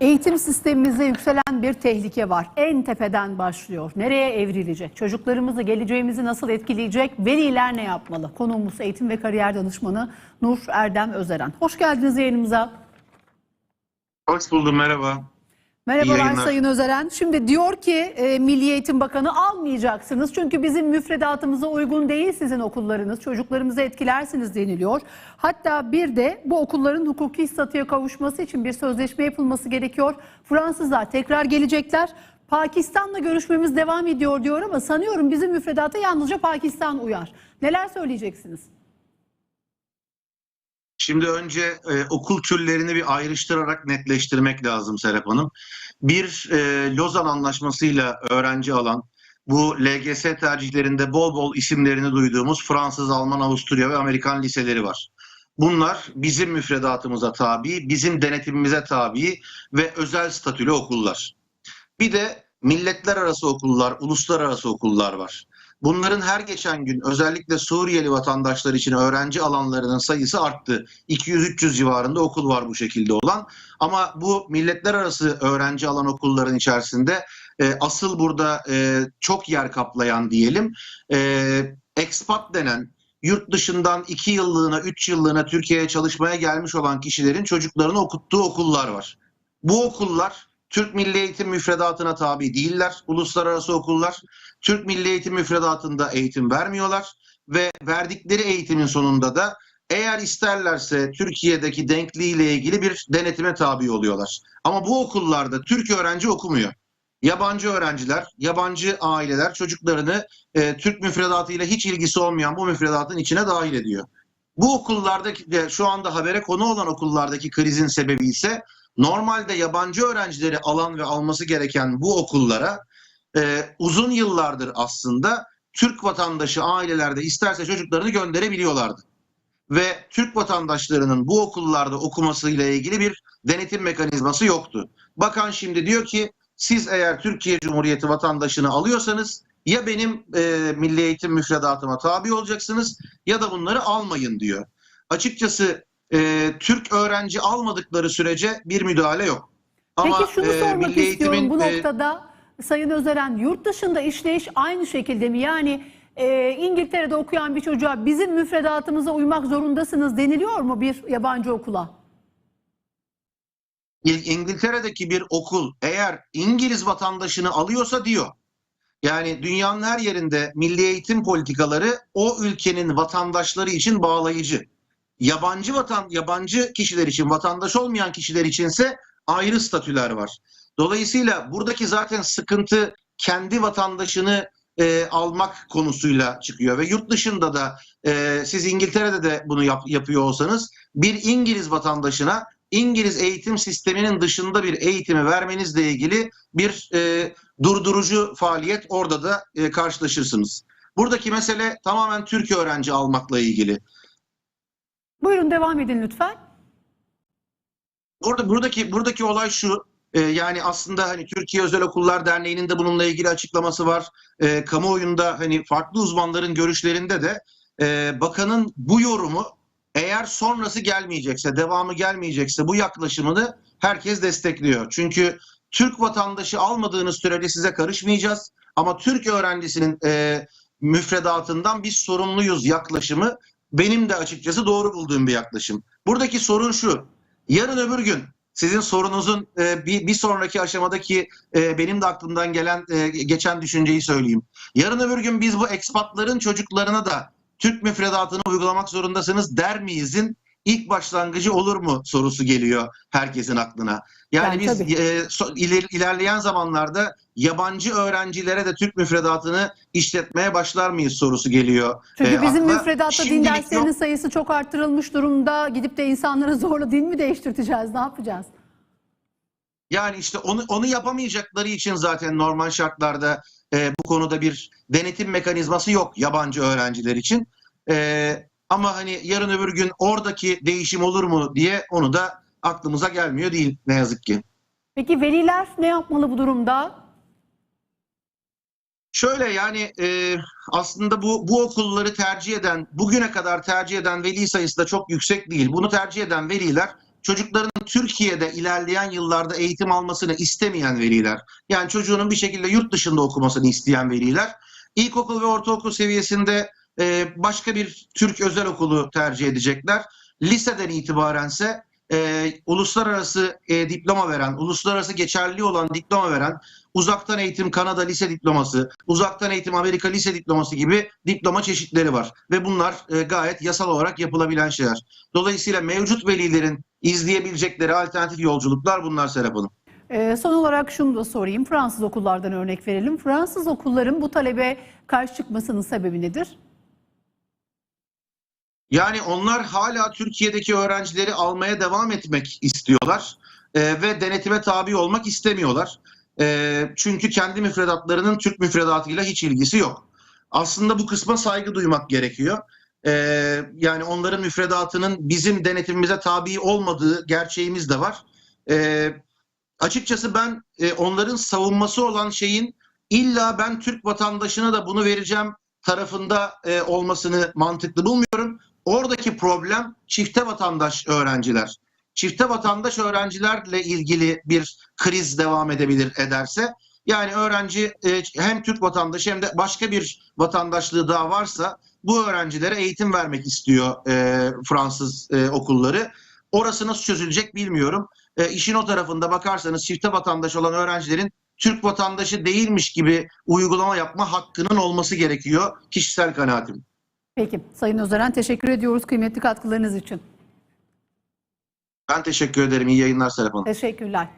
Eğitim sistemimize yükselen bir tehlike var. En tepeden başlıyor. Nereye evrilecek? Çocuklarımızı, geleceğimizi nasıl etkileyecek? Veliler ne yapmalı? Konuğumuz eğitim ve kariyer danışmanı Nur Erdem Özeren. Hoş geldiniz yayınımıza. Hoş buldum merhaba. Merhabalar. Sayın Özeren. Şimdi diyor ki e, Milli Eğitim Bakanı almayacaksınız. Çünkü bizim müfredatımıza uygun değil sizin okullarınız. Çocuklarımızı etkilersiniz deniliyor. Hatta bir de bu okulların hukuki statüye kavuşması için bir sözleşme yapılması gerekiyor. Fransızlar tekrar gelecekler. Pakistan'la görüşmemiz devam ediyor diyor ama sanıyorum bizim müfredata yalnızca Pakistan uyar. Neler söyleyeceksiniz? Şimdi önce e, okul türlerini bir ayrıştırarak netleştirmek lazım Serap Hanım. Bir e, Lozan Anlaşması'yla öğrenci alan, bu LGS tercihlerinde bol bol isimlerini duyduğumuz Fransız, Alman, Avusturya ve Amerikan liseleri var. Bunlar bizim müfredatımıza tabi, bizim denetimimize tabi ve özel statülü okullar. Bir de milletler arası okullar, uluslararası okullar var. Bunların her geçen gün özellikle Suriyeli vatandaşlar için öğrenci alanlarının sayısı arttı. 200-300 civarında okul var bu şekilde olan. Ama bu milletler arası öğrenci alan okulların içerisinde e, asıl burada e, çok yer kaplayan diyelim e, expat denen yurt dışından 2 yıllığına 3 yıllığına Türkiye'ye çalışmaya gelmiş olan kişilerin çocuklarını okuttuğu okullar var. Bu okullar Türk Milli Eğitim müfredatına tabi değiller. Uluslararası okullar Türk Milli Eğitim müfredatında eğitim vermiyorlar ve verdikleri eğitimin sonunda da eğer isterlerse Türkiye'deki denkliğiyle ilgili bir denetime tabi oluyorlar. Ama bu okullarda Türk öğrenci okumuyor. Yabancı öğrenciler, yabancı aileler çocuklarını e, Türk müfredatıyla hiç ilgisi olmayan bu müfredatın içine dahil ediyor. Bu okullardaki de şu anda habere konu olan okullardaki krizin sebebi ise normalde yabancı öğrencileri alan ve alması gereken bu okullara e, uzun yıllardır aslında Türk vatandaşı ailelerde isterse çocuklarını gönderebiliyorlardı. Ve Türk vatandaşlarının bu okullarda okumasıyla ilgili bir denetim mekanizması yoktu. Bakan şimdi diyor ki siz eğer Türkiye Cumhuriyeti vatandaşını alıyorsanız ya benim e, milli eğitim müfredatıma tabi olacaksınız ya da bunları almayın diyor. Açıkçası e, Türk öğrenci almadıkları sürece bir müdahale yok. Peki şunu e, sormak milli istiyorum eğitimin, bu e, noktada Sayın Özeren yurt dışında işleyiş aynı şekilde mi? Yani e, İngiltere'de okuyan bir çocuğa bizim müfredatımıza uymak zorundasınız deniliyor mu bir yabancı okula? İl- İngiltere'deki bir okul eğer İngiliz vatandaşını alıyorsa diyor. Yani dünyanın her yerinde milli eğitim politikaları o ülkenin vatandaşları için bağlayıcı. Yabancı vatan yabancı kişiler için, vatandaş olmayan kişiler içinse ayrı statüler var. Dolayısıyla buradaki zaten sıkıntı kendi vatandaşını e, almak konusuyla çıkıyor ve yurt dışında da e, siz İngiltere'de de bunu yap- yapıyor olsanız bir İngiliz vatandaşına İngiliz eğitim sisteminin dışında bir eğitimi vermenizle ilgili bir e, durdurucu faaliyet orada da e, karşılaşırsınız. Buradaki mesele tamamen Türk öğrenci almakla ilgili. Buyurun devam edin lütfen. Burada buradaki buradaki olay şu. e, yani aslında hani Türkiye Özel Okullar Derneği'nin de bununla ilgili açıklaması var. E, kamuoyunda hani farklı uzmanların görüşlerinde de e, bakanın bu yorumu eğer sonrası gelmeyecekse, devamı gelmeyecekse bu yaklaşımını herkes destekliyor. Çünkü Türk vatandaşı almadığınız sürece size karışmayacağız. Ama Türk öğrencisinin e, müfredatından biz sorumluyuz yaklaşımı benim de açıkçası doğru bulduğum bir yaklaşım. Buradaki sorun şu. Yarın öbür gün sizin sorunuzun e, bir, bir sonraki aşamadaki e, benim de aklımdan gelen e, geçen düşünceyi söyleyeyim. Yarın öbür gün biz bu ekspatların çocuklarına da Türk müfredatını uygulamak zorundasınız der miyizin ilk başlangıcı olur mu sorusu geliyor herkesin aklına. Yani Yani biz e, so- iler- ilerleyen zamanlarda yabancı öğrencilere de Türk müfredatını işletmeye başlar mıyız sorusu geliyor. Çünkü e, bizim akla. müfredatta din derslerinin yok. sayısı çok artırılmış durumda. Gidip de insanlara zorla din mi değiştirteceğiz? Ne yapacağız? Yani işte onu onu yapamayacakları için zaten normal şartlarda e, bu konuda bir denetim mekanizması yok yabancı öğrenciler için. E, ama hani yarın öbür gün oradaki değişim olur mu diye onu da aklımıza gelmiyor değil ne yazık ki. Peki veliler ne yapmalı bu durumda? Şöyle yani e, aslında bu bu okulları tercih eden bugüne kadar tercih eden veli sayısı da çok yüksek değil. Bunu tercih eden veliler çocukların Türkiye'de ilerleyen yıllarda eğitim almasını istemeyen veliler, yani çocuğunun bir şekilde yurt dışında okumasını isteyen veliler, ilkokul ve ortaokul seviyesinde e, başka bir Türk özel okulu tercih edecekler. Liseden itibarense e, uluslararası e, diploma veren, uluslararası geçerli olan diploma veren, uzaktan eğitim Kanada lise diploması, uzaktan eğitim Amerika lise diploması gibi diploma çeşitleri var. Ve bunlar e, gayet yasal olarak yapılabilen şeyler. Dolayısıyla mevcut velilerin izleyebilecekleri alternatif yolculuklar bunlar Serap Hanım. Ee, son olarak şunu da sorayım. Fransız okullardan örnek verelim. Fransız okulların bu talebe karşı çıkmasının sebebi nedir? Yani onlar hala Türkiye'deki öğrencileri almaya devam etmek istiyorlar e, ve denetime tabi olmak istemiyorlar. E, çünkü kendi müfredatlarının Türk müfredatıyla hiç ilgisi yok. Aslında bu kısma saygı duymak gerekiyor. E, yani onların müfredatının bizim denetimimize tabi olmadığı gerçeğimiz de var. E, açıkçası ben e, onların savunması olan şeyin illa ben Türk vatandaşına da bunu vereceğim tarafında e, olmasını mantıklı bulmuyorum. Oradaki problem çifte vatandaş öğrenciler. Çifte vatandaş öğrencilerle ilgili bir kriz devam edebilir ederse yani öğrenci e, hem Türk vatandaşı hem de başka bir vatandaşlığı daha varsa bu öğrencilere eğitim vermek istiyor e, Fransız e, okulları. Orası nasıl çözülecek bilmiyorum. E, işin o tarafında bakarsanız çifte vatandaş olan öğrencilerin Türk vatandaşı değilmiş gibi uygulama yapma hakkının olması gerekiyor kişisel kanaatim. Peki Sayın Özeren teşekkür ediyoruz kıymetli katkılarınız için. Ben teşekkür ederim. İyi yayınlar Serap Hanım. Teşekkürler.